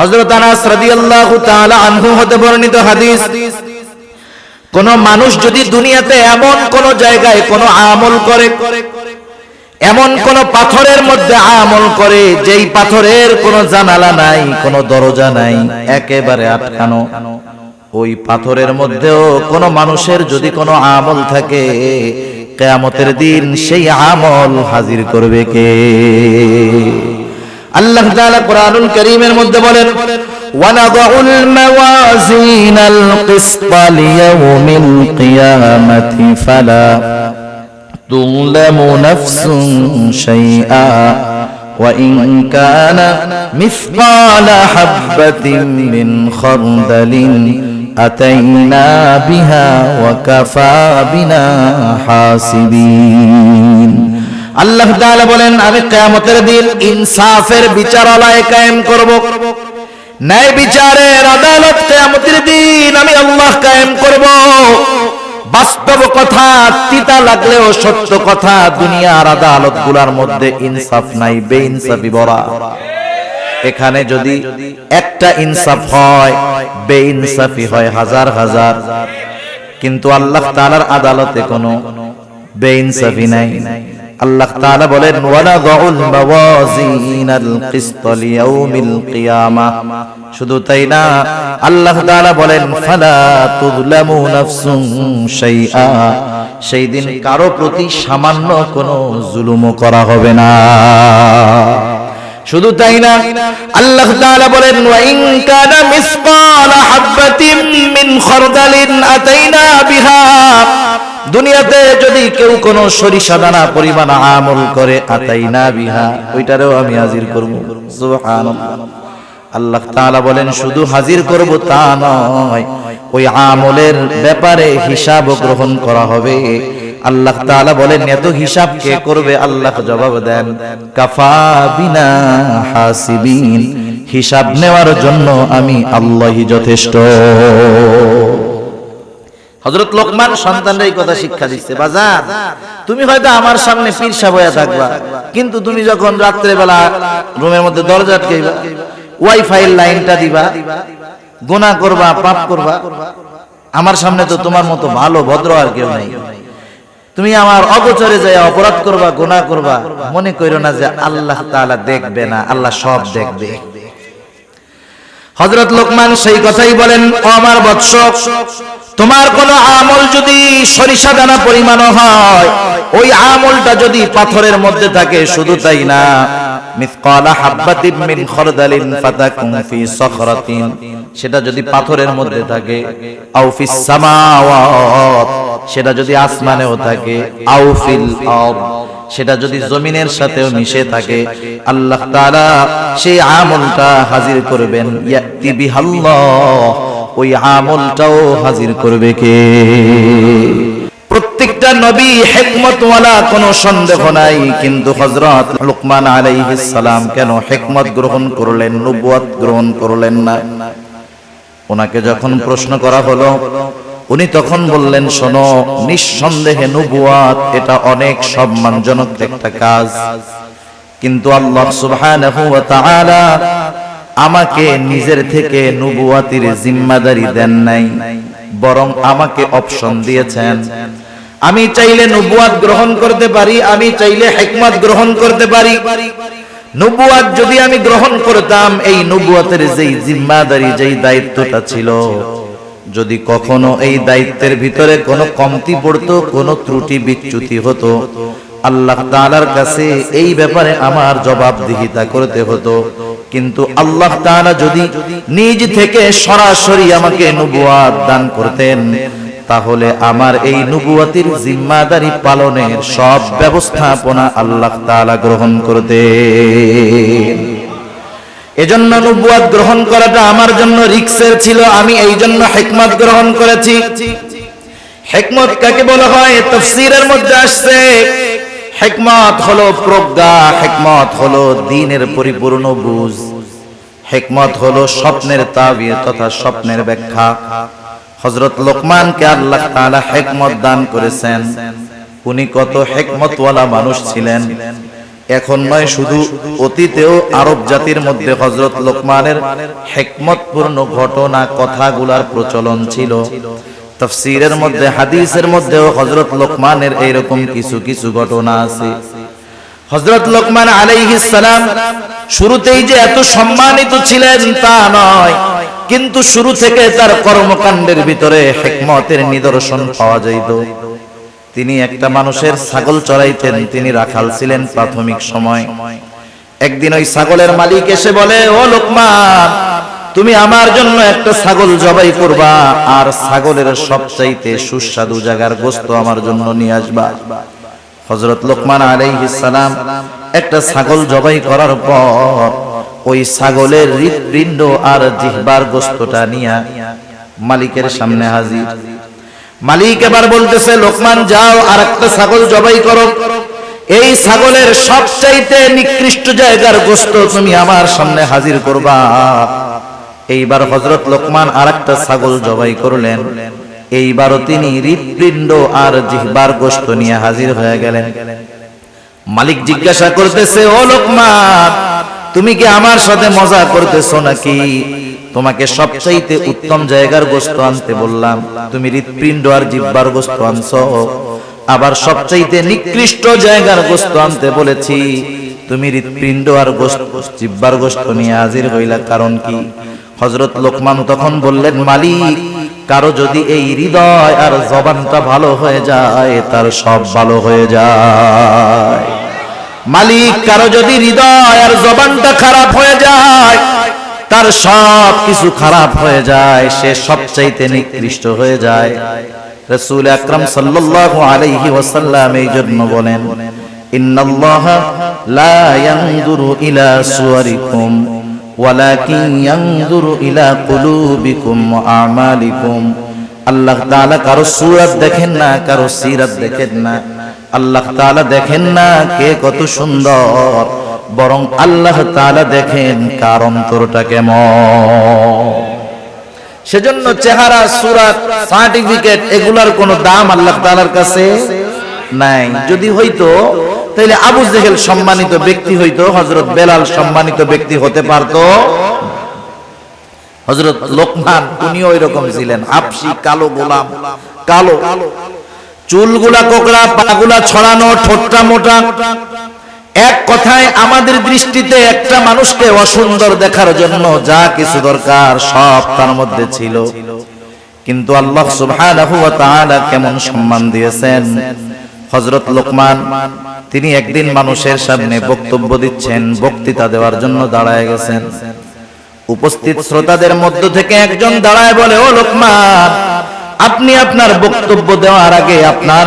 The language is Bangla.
হযরত আনাস রাদিয়াল্লাহু তাআলা আনহু হতে বর্ণিত হাদিস, কোন মানুষ যদি দুনিয়াতে এমন কোন জায়গায় কোন আমল করে, এমন কোন পাথরের মধ্যে আমল করে, যেই পাথরের কোন জানালা নাই, কোন দরজা নাই, একেবারে আটকানো, ওই পাথরের মধ্যেও কোন মানুষের যদি কোনো আমল থাকে, কেয়ামতের দিন সেই আমল হাজির করবে কে? আল্লাহ তাআলা কোরআনুল কারীমের মধ্যে বলেন ونضع الموازين القسط ليوم القيامة فلا تظلم نفس شيئا وإن كان مثقال حبة من خردل أتينا بها وكفى بنا حاسبين আল্লাহ বলেন, আমি কিয়ামতের দিন ইনসাফের বিচারালয় কায়েম করব। ন্যায় বিচারের আদালত কিয়ামতের দিন আমি আল্লাহ কায়েম করব। বাস্তব কথা, তিতা লাগলেও সত্য কথা, দুনিয়ার আদালতগুলার মধ্যে ইনসাফ নাই, বেইনসাফি ভরা। এখানে যদি একটা ইনসাফ হয়, বেইনসাফি হয় হাজার হাজার। কিন্তু আল্লাহ তাআলার আদালতে কোনো বে বেইনসাফি নাই। আল্লাহ তাআলা বলেন ওয়ালা দাউল মাওয়াজিনাল কিসত লিয়াউমিল কিয়ামা। শুধু তাই না, আল্লাহ তাআলা বলেন, ফালা তুযলামু নাফসুন শাইআ। সেই দিন কারও প্রতি সামান্য কোনো জুলুমও করা হবে না। শুধু তাই না, আল্লাহ তাআলা বলেন, ওয়া ইন কানা মিসকালা হাববাতিন মিন খারদালিন আতাইনা বিহা দুনিয়াতে যদি কেউ কোনো সরিষা দানা পরিমাণ আমল করে, আতাইনা বিহা, ওইটারেও আমি হাজির করব। আল্লাহ তাআলা বলেন, শুধু হাজির করব তা নয়, ওই আমলের ব্যাপারে হিসাব গ্রহণ করা হবে। আল্লাহ তাআলা বলেন, এত হিসাব কে করবে? আল্লাহ জবাব দেন, কাফা বিনা হাসিবিন। হিসাব নেওয়ার জন্য আমি আল্লাহই যথেষ্ট। হযরত লোকমান সন্তানরা এই কথা শিক্ষা দিচ্ছে বাজার তুমি হয়তো আমার সামনে পীরসা বয়া থাকবা, কিন্তু তুমি যখন রাত্রে বেলা রুমের মধ্যে দরজা আটকাইবা, ওয়াইফাই লাইনটা দিবা, গুনাহ করবা, পাপ করবা, আমার সামনে তো তোমার মতো ভালো, ভদ্র আর কেউ নাই। তুমি আমার অগোচরে যায় অপরাধ করবা, গুনাহ করবা, মনে কইরো না যে আল্লাহ তাআলা দেখবে না, আল্লাহ সব দেখবে। হযরত লোকমান সেই কথাই বলেন, ও আমার বৎস তোমার কোন আমল যদি সরিষা দানা পরিমাণ হয়, ওই আমলটা যদি পাথরের মধ্যে থাকে, শুধু তাই না। সেটা যদি পাথরের মধ্যে থাকে সেটা যদি আসমানেও থাকে সেটা যদি জমিনের সাথেও মিশে থাকে, আল্লাহ তাআলা সেই আমলটা হাজির করবেন। ইয়াতি বিহাল্লাহ। ওই আমলটাও হাজির করবে কে? প্রত্যেকটা নবী হেকমতওয়ালা কোনো সন্দেহ নাই, কিন্তু হযরত লুকমান আলাইহিস কেন হেকমত গ্রহণ করলেন, নবুয়ত গ্রহণ করলেন না? ওনাকে যখন প্রশ্ন করা হলো, উনি তখন বললেন, শোনো, নিঃসন্দেহে নবুয়াত এটা অনেক সম্মানজনক একটা কাজ। কিন্তু আল্লাহ সুবহানাহু ওয়া তাআলা আমাকে নিজের থেকে নবুয়াতির জিম্মাদারি দেন নাই বরং আমাকে অপশন দিয়েছেন। আমি চাইলে নবুয়াত গ্রহণ করতে পারি আমি চাইলে হিকমত গ্রহণ করতে পারি। নবুয়াত যদি আমি গ্রহণ করতাম এই নবুয়াতের যেই জিম্মাদারি যেই দায়িত্বটা ছিল যদি কখনো এই দায়িত্বের ভিতরে কোনো কমতি পড়তো কোনো ত্রুটি বিচ্যুতি হতো আল্লাহ তাআলার কাছে এই ব্যাপারে আমার জবাবদিহিতা করতে হতো। কিন্তু আল্লাহ তাআলা যদি নিজ থেকে সরাসরি আমাকে নবুয়াত দান করতেন, তাহলে আমার এই নবুয়াতির জিম্মাদারি পালনের সব ব্যবস্থাপনা আল্লাহ তাআলা গ্রহণ করতেন। এজন্য নবুয়াত গ্রহণ করাটা আমার জন্য রিক্সের ছিল, আমি এই জন্য হেকমত গ্রহণ করেছি। হেকমত কাকে বলা হয়? তাফসীরের মধ্যে আসছে হেকমত হলো প্রজ্ঞা, হেকমত হলো দ্বীনের পরিপূর্ণ বুঝ। হেকমত হলো স্বপ্নের তাবির তথা স্বপ্নের ব্যাখ্যা। হযরত লোকমানকে আল্লাহ তাআলা হেকমত দান করেছেন। উনি কত হেকমতওয়ালা মানুষ ছিলেন। এখন নয়, শুধু অতীতেও আরব জাতির মধ্যে হজরত লোকমানের হেকমতপূর্ণ ঘটনা, কথাগুলার প্রচলন ছিল। তফসিরের মধ্যে, হাদিসের মধ্যেও হজরত লোকমানের এইরকম কিছু কিছু ঘটনা আছে। হজরত লোকমান সালাম শুরুতেই যে এত সম্মানিত ছিলেন তা নয়, কিন্তু শুরু থেকে তার কর্মকাণ্ডের ভিতরে হেকমতের নিদর্শন পাওয়া যাইত। তিনি একটা মানুষের ছাগল চড়াইতেন, তিনি রাখাল ছিলেন প্রাথমিক সময়। একদিন ওই ছাগলের মালিক এসে বলে, ও লোকমান তুমি আমার জন্য একটা ছাগল জবাই করবা, আর ছাগলের সবচাইতে সুস্বাদু জায়গার গোস্ত আমার জন্য নিয়ে আসবা। হজরত লোকমান সালাম একটা ছাগল জবাই করার পর ওই ছাগলের হৃৎপিণ্ড আর জিহ্বার গোস্তটা নিয়ে মালিকের সামনে হাজির। মালিক এবার বলতেছে, লোকমান, যাও আর একটা ছাগল জবাই করো। এই ছাগলের সবচাইতে নিকৃষ্ট জায়গার গোস্ত তুমি আমার সামনে হাজির করবা। এইবার হজরত লোকমান আর একটা ছাগল জবাই করলেন। এইবারও তিনি হৃৎপিণ্ড আর জিহ্বার গোস্ত নিয়ে হাজির হয়ে গেলেন। মালিক জিজ্ঞাসা করতেছে, ও লোকমান, তুমি কি আমার সাথে মজা করতেছো নাকি? তোমাকে সবচাইতে উত্তম জায়গার গোস্ত আনতে বললাম। তুমি হৃৎপিণ্ড আর জিব্বার গোস্ত আনছো। আবার সবচাইতে নিকৃষ্ট জায়গার গোস্ত আনতে বলেছি। তুমি হৃৎপিণ্ড আর গোস্ত জিব্বার গোস্ত নিয়ে হাজির হইলা কারণ কি? হজরত লোকমান তখন বললেন, মালিক, কারও যদি এই হৃদয় আর জবানটা ভালো হয়ে যায়, তার সব ভালো হয়ে যায়। মালিক, কারও যদি হৃদয় আর জবানটা খারাপ হয়ে যায়, তার সব কিছু খারাপ হয়ে যায়, সে সবচাইতে নিকৃষ্ট হয়ে যায়। রসুল আকরাম সাল্লাল্লাহু আলাইহি ওয়াসাল্লাম এই জন্য বলেন, ইন্নাল্লাহ লা ইয়ানজুরু ইলা সুওয়ারিকুম ওয়ালাকিন ইয়ানজুরু ইলা কুলুবিকুম ওয়া আমালিকুম। আল্লাহ তাআলা কারও সূরত দেখেন না, কারও সিরাত দেখেন না। আল্লাহ তাআলা দেখেন না কে কত সুন্দর, বরং আল্লাহ তাআলা দেখেন কার অন্তরটা কেমন। সেজন্য চেহারা, সুরাত, সার্টিফিকেট এগুলার কোনো দাম আল্লাহ তাআলার কাছে নাই। যদি হইতো তাহলে আবু জেহেল সম্মানিত ব্যক্তি হইতো, হযরত বেলাল সম্মানিত ব্যক্তি হতে পারতো। হযরত লোকমান, উনিও এরকম ছিলেন হাবশি কালো গোলাম, কালো। চুলগুলা কোকড়া, পাগুলা ছড়ানো, ঠোঁটটা মোটা। এক কথায় আমাদের দৃষ্টিতে একটা মানুষকে অসুন্দর দেখার জন্য যা কিছু দরকার সব তার মধ্যে ছিল। কিন্তু আল্লাহ সুবহানাহু ওয়া তাআলা কেমন সম্মান দিয়েছেন। হযরত লোকমান তিনি একদিন মানুষের সামনে বক্তব্য দিচ্ছেন, বক্তৃতা দেওয়ার জন্য দাঁড়ায় গেছেন। উপস্থিত শ্রোতাদের মধ্য থেকে একজন দাঁড়ায় বলে, ও লোকমান আপনি আপনার বক্তব্য দেওয়ার আগে আপনার